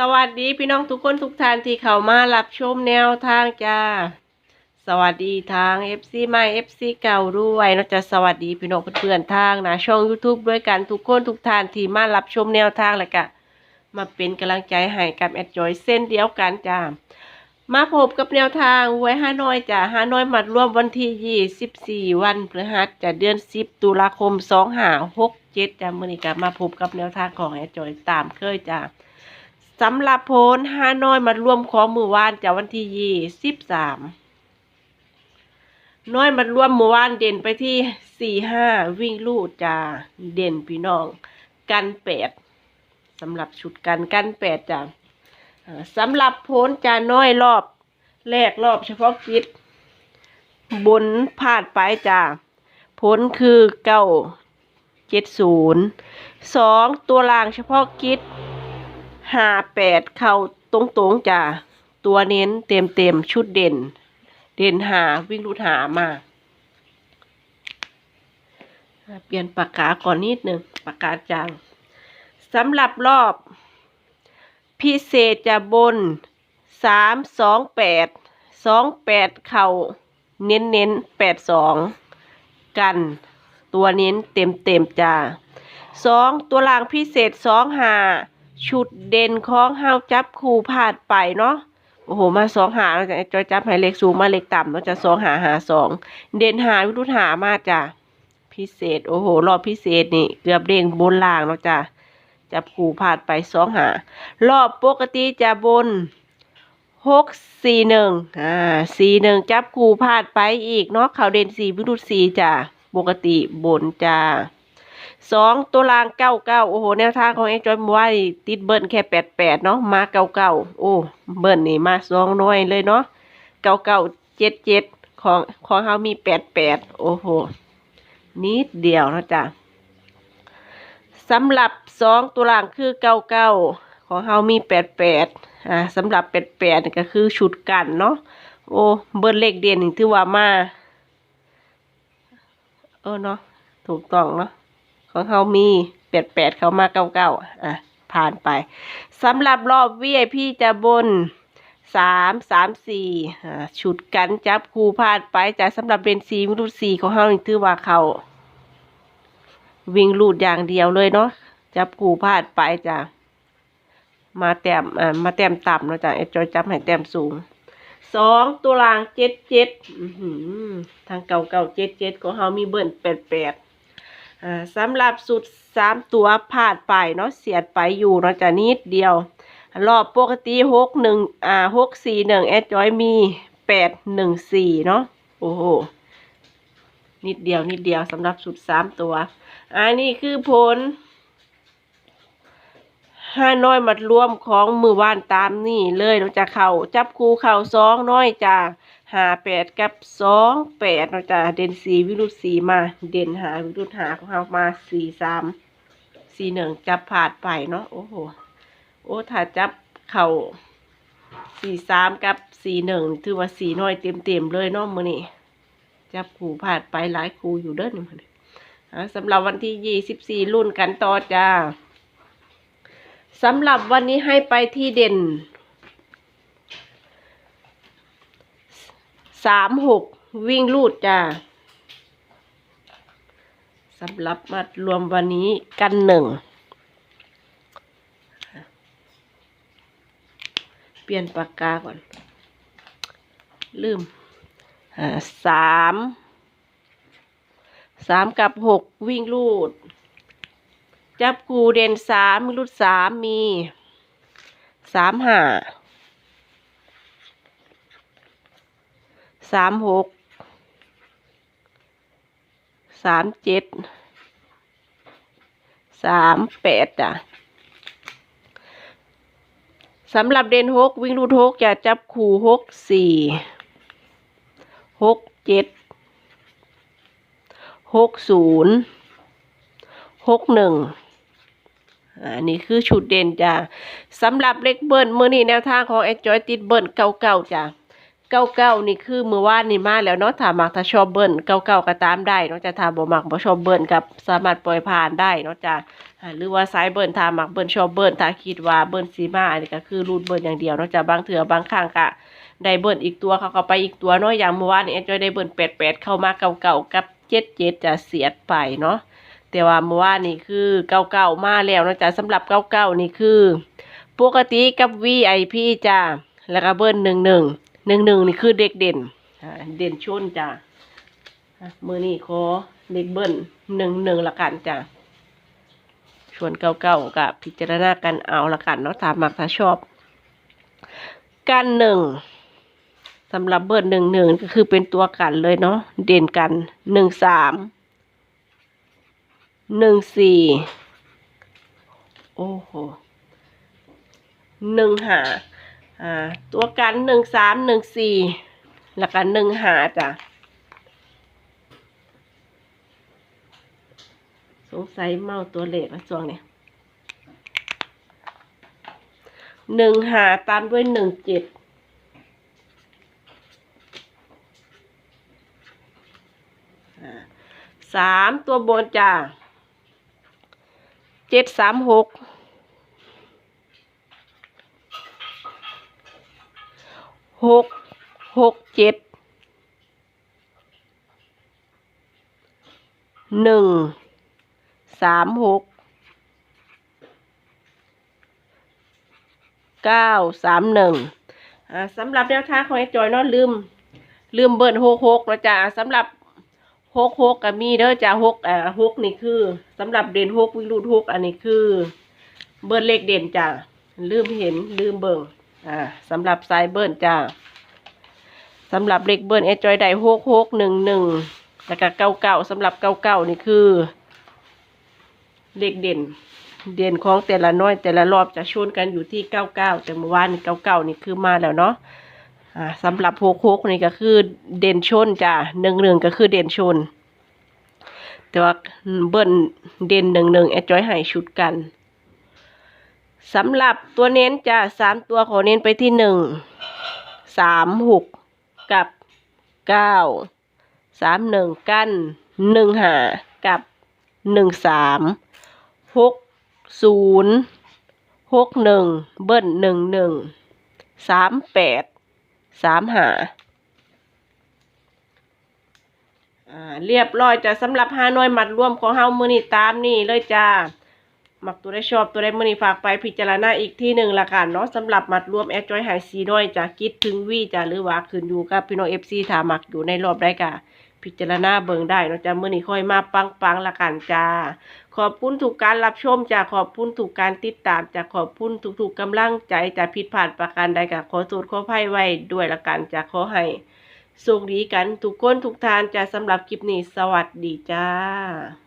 สวัสดีพี่น้องทุกคนทุกท่านที่เข้ามารับชมแนวทางจ้า สวัสดีทาง FC ใหม่ FC เก่าด้วยเนอกจากสวัสดีพี่น้องเพื่อนๆทางนะช่อง YouTube ด้วยกันทุกคนทุกท่านที่มารับชมแนวทางแล้วก็มาเป็นกำลังใจให้กับแอดจอยเส้นเดียวกันจ้ามาพบกับแนวทางไว้ห้าน้อยจ้าห้าน้อยมัดรวมวันที่ยี่สิบสี่วันพฤหัสจะเดือนสิบตุลาคมสองหาหกเจ็ดจ้ามื่อนี้ก็มาพบกับแนวทางของแอดจอยตามเคยจ้า สำหรับโพลฮาน้อยมารวมของมือวานจากวันที่ยี่สิบสามน้อยมารวมมือวานเด่นไปที่สี่ห้าวิ่งลูดจ้าเด่นพี่น้อง กันแปดสำหรับชุดกันกันแปดจ้าสำหรับโพลจาน้อยรอบ แรกรอบเฉพาะกิจบนพลาดไปจ้าผลคือเก้าเจ็ดศูนย์สองตัวล่างเฉพาะกิจ ห้าแปดเข้าตรงตรงๆจ้ะตัวเน้นเต็มเต็มๆชุดเด่น เด่นหาวิ่งรูดหามาเปลี่ยนปากกาก่อนนิดหนึ่งปากกาจางสำหรับรอบ พิเศษจะบนสามสองแปดสองแปดเข่าเน้นเน้นแปดสองกัน ตัวเน้นเต็มเต็มๆจ้าสองตัวล่างพิเศษสองหา ชุดเด่นของเฮาจับคู่พลาดไปเนาะโอ้โห มาสองหาเราจะจอยจับให้เล็กสูงมาเล็กต่ำเราจะสองหาหาสองเด่นหาวิรุธหามาจ้ะพิเศษ โอ้โห รอบพิเศษนี่ เกือบเด้งบนล่างเนาจะจับคู่พลาดไปสองหารอบปกติจะบนหกสี่หนึ่งอ่าสี่หนึ่งจับคู่พลาดไปอีกเนาะเขาเด่นสี่วิรุธสี่จ้ะปกติบนจ้า สองตัวรางเก้าเก้าโอ้โหแนวทางของเอ็กจอยมว่าติดเบิ้ลแค่แปดแปดเนาะมาเก้าเก้าโอ้เบิ้ลนี่มาสองน้อยเลยเนาะเก้าเก้าเจ็ดเจ็ดของของเขามีแปดแปดโอ้โหนิดเดียวนะจ๊ะสำหรับสองตัวรางคือเก้าเก้าของเขามีแปดแปดอ่าสำหรับแปดแปดก็คือชุดกันเนาะโอ้เบิ้ลเลขเด่นนี่ถือว่ามาเออเนาะถูกต้องเนาะ ของเขามีแปดแปดเขามาเก้าเก้าอะ ผ่านไปสำหรับรอบ VIP จะบนสามสามสี่ชุดกันจับคู่พลาดไปจากสำหรับเบนซีวิ่งรูดสี่ของเขานี่ถือว่าเขาวิ่งรูดอย่างเดียวเลยเนาะจับคู่พลาดไปจ้ะมาแต้มอ่ามาแต้มต่ำเนาะจ้ะไอ้จอยจับให้แต้มสูงสองตัวรางเจ็ดเจ็ดทางเก่าเก่าเจ็ดเจ็ดของเขามีเบิ้ลแปดแปด สำหรับสุดสามตัวพลาดไปเนาะเสียดไปอยู่เนาะจะนิดเดียว รอบปกติหกหนึ่งอ่าหกสี่หนึ่งแอดจอยมีแปดหนึ่งสี่เนาะโอ้โหนิดเดียวนิดเดียวสำหรับสุดสามตัว อันนี้คือผล ห้าน้อยมัดรวมของมือว่านตามนี่เลยเราจะเข่าจับคู่เข่าสองน้อยจ้าหาแปดกับสองแปดเราจะเด่นสีวิรุตสีมา เด่นหาวิรุตหาของเรามาสี่สามสี่หนึ่งจับผาดไปเนาะโอ้โหโอ้ถ้าจับเข่าสี่สามกับสี่หนึ่งถือว่าสี่น้อยเต็มเต็มเลยเนาะมือนี่จับขู่ผาดไปหลายคู่อยู่เด้อนี่มันอ่าสำหรับวันที่ยี่สิบสี่รุ่นกันต่อจ้า สำหรับวันนี้ให้ไปที่เด่นสามหกวิ่งลูดจ้าสำหรับมัดรวมวันนี้กันหนึ่ง เปลี่ยนปากกาก่อน ลืมสามสามกับหกวิ่งลูด จับคูเด่นสามวิ่งลูดสามมีสามห้าสามหกสามเจ็ดสามแปดจ้ะสำหรับเดนหกวิ่งรูดหกจะจับคู่หกสี่หกเจ็ดหกศูนย์หกหนึ่ง อันนี้คือชุดเด่นจ้ะสำหรับเลขเบิ้ลมือนี้แนวทางของแอคจอยติดเบิ้ลเก่าๆจ้ะเก้าเก้านี่คือมือว่านนี่มาแล้วเนาะถ้ามักถ้าชอบเบิ้ลเก้าเก้าก็ตามได้เนาะจะถ้าบ่มักบ่ชอบเบิ้ลกับสามารถปล่อยผ่านได้เนาะจ้ะหรือว่าสายเบิ้ลถ้ามักเบิ้ลชอบเบิ้ลถ้าคิดว่าเบิ้ลสีมาอันนี้ก็คือรูดเบิ้ลอย่างเดียวเนาะจ้ะบางเถื่อบางครั้งก็ได้เบิ้ลอีกตัวเขาก็ไปอีกตัวเนาะอย่างเมื่อวานนี่แอนจอยได้เบิ้ลแปดแปดเข้ามาเก้าเก้ากับเจ็ดเจ็ดจะเสียดไปเนาะ แต่ว่าเมื่อวานนี่คือเก้าเก้ามาแล้วนะจ้ะสำหรับเก้าเก้านี่คือ ปกติกับ VIP จ้าแล้วก็เบิ้ลหนึ่งหนึ่งหนึ่งหนึ่งนี่คือเด็กเด่นเด่นชนจ้าอะมือนี่ขอเด็กเบิ้ลหนึ่งหนึ่งละกันจ้าชวนเก้าเก้ากับพิจารณากันเอาละกันเนาะตามมักถ้าชอบ กันหนึ่งสำหรับเบิ้ลหนึ่งหนึ่งก็คือเป็นตัวกันเลยเนาะเด่นกันหนึ่งสาม หนึ่งสี่โอ้โหหนึ่งหาอ่า ตัวกันหนึ่งสามหนึ่งสี่แล้วกันหนึ่งหาจ้ะสงสัยเมาตัวเลขละช่วงเนี้หนึ่งหาตามด้วยหนึ่งเจ็ดสามตัวบนจ้ะ เจ็ดสามหกหกหกเจ็ดหนึ่งสามหกเก้าสามหนึ่งสำหรับแนวทางของไอ้จอยนาะลืม ลืมเบิร์นหกหกแล้วจ้ะสำหรับ หกหกก็มีเด้อจ้ะหกอ่าหกนี่คือสำหรับเด่นหกวิงรูดหกอันนี้คือ เบิร์เลขเด่นจ้ะลืมเห็นลืมเบิ่งอ่าสำหรับสายเบิร์จ้ะสำหรับเลขเบิร์นเอจอยได้หกหกหนึ่งหนึ่งแล้วก็เก้าเก้าสำหรับเก้าเก้านี่คือเลขเด่น เด่นของแต่ละน้อยแต่ละรอบจะชนกันอยู่ที่เก้าเก้าแต่เมื่อวานเก้าเก้านี่คือมาแล้วเนาะ อ่าสำหรับหกหกนี่ก็คือเด่นชนจ้ะหนึ่งหนึ่งก็คือเด่นชน แต่ว่าเบิ้ลเด่นหนึ่งหนึ่งเอดจอยให้ชุดกันสำหรับตัวเน้นจ้ะสามตัวขอเน้นไปที่หนึ่งสามหกกับเก้าสามหนึ่งกั้นหนึ่งหากับหนึ่งสามหกศูนย์หกหนึ่งเบิ้ลหนึ่งหนึ่งสามแปด สามหาเรียบร้อยจ้ะสำหรับห้าน้อยมัดรวมของเฮามือนี่ตามนี่เลยจ้ามักตัวได้ชอบตัวได้มือนี่ฝากไปพิจารณาอีกที่หนึ่งละกันเนาะสำหรับมัดรวมแอดจอยหายซีน้อยจะคิดถึงวีจะหรือว่าขึ้นอยู่กับพี่น้องเอฟซีถามักอยู่ในรอบได้กะ พิจารณาเบิ่งได้เนาะจ้ามือนี้ค่อยมาปังปังๆละกันจ้า ขอบคุณถูกการรับชมจ้าขอบคุณถูกการติดตามจ้าขอบคุณทุกๆกำลังใจจะผิดพลาดประการใดก็ขอสูตรขออภัยไว้ด้วยละกันจ้าขอให้สุขดีกันทุกคนทุกทานจ้าสำหรับคลิปนี้สวัสดีจ้า